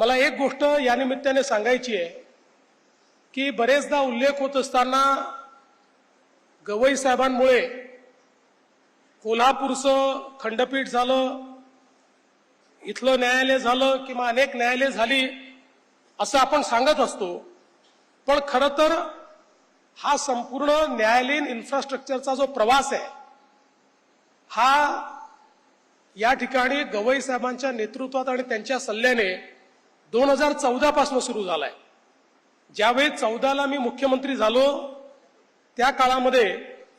मला एक गोष्ट या निमित्ताने सांगायची आहे की बरेचदा उल्लेख होत असताना गवई साहेबांमुळे कोल्हापूरचं खंडपीठ झालं इथलं न्यायालय झालं किंवा अनेक न्यायालय झाली असं आपण सांगत असतो. पण खरं तर हा संपूर्ण न्यायालयीन इन्फ्रास्ट्रक्चरचा जो प्रवास आहे हा या ठिकाणी गवई साहेबांच्या नेतृत्वात आणि त्यांच्या सल्ल्याने दोन हजार चौदा पासून सुरू झालाय. ज्यावेळी चौदाला मी मुख्यमंत्री झालो त्या काळामध्ये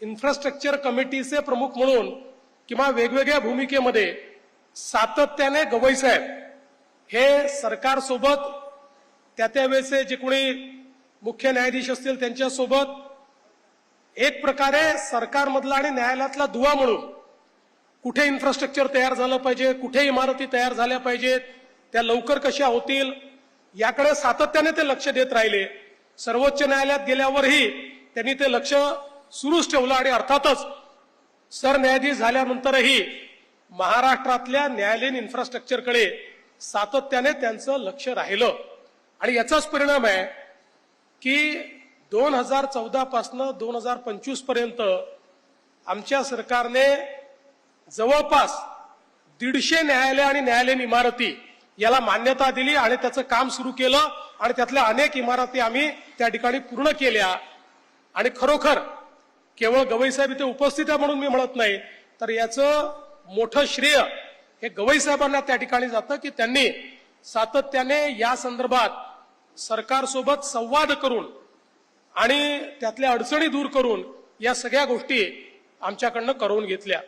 इन्फ्रास्ट्रक्चर कमिटीचे प्रमुख म्हणून किंवा वेगवेगळ्या भूमिकेमध्ये सातत्याने गवई साहेब हे सरकारसोबत त्या त्यावेळेचे जे कोणी मुख्य न्यायाधीश असतील त्यांच्यासोबत एक प्रकारे सरकारमधला आणि न्यायालयातला दुवा म्हणून कुठे इन्फ्रास्ट्रक्चर तयार झालं पाहिजे कुठे इमारती तयार झाल्या पाहिजेत त्या लवकर कशा होतील याकडे सातत्याने ते लक्ष देत राहिले. सर्वोच्च न्यायालयात गेल्यावरही त्यांनी ते लक्ष सुरूच ठेवलं आणि अर्थातच सरन्यायाधीश झाल्यानंतरही महाराष्ट्रातल्या न्यायालयीन इन्फ्रास्ट्रक्चरकडे सातत्याने त्यांचं लक्ष राहिलं. आणि याचाच परिणाम आहे की दोन हजार चौदापासनं दोन हजार पंचवीसपर्यंत आमच्या सरकारने जवळपास दीडशे न्यायालय आणि न्यायालयीन इमारती याला मान्यता दिली आणि त्याचं काम सुरू केलं आणि त्यातल्या अनेक इमारती आम्ही त्या ठिकाणी पूर्ण केल्या. आणि खरोखर केवळ गवईसाहेब इथे उपस्थित आहे म्हणून मी म्हणत नाही तर याचं मोठं श्रेय हे गवईसाहेबांना त्या ठिकाणी जातं की त्यांनी सातत्याने या संदर्भात सरकारसोबत संवाद करून आणि त्यातल्या अडचणी दूर करून या सगळ्या गोष्टी आमच्याकडनं करून घेतल्या.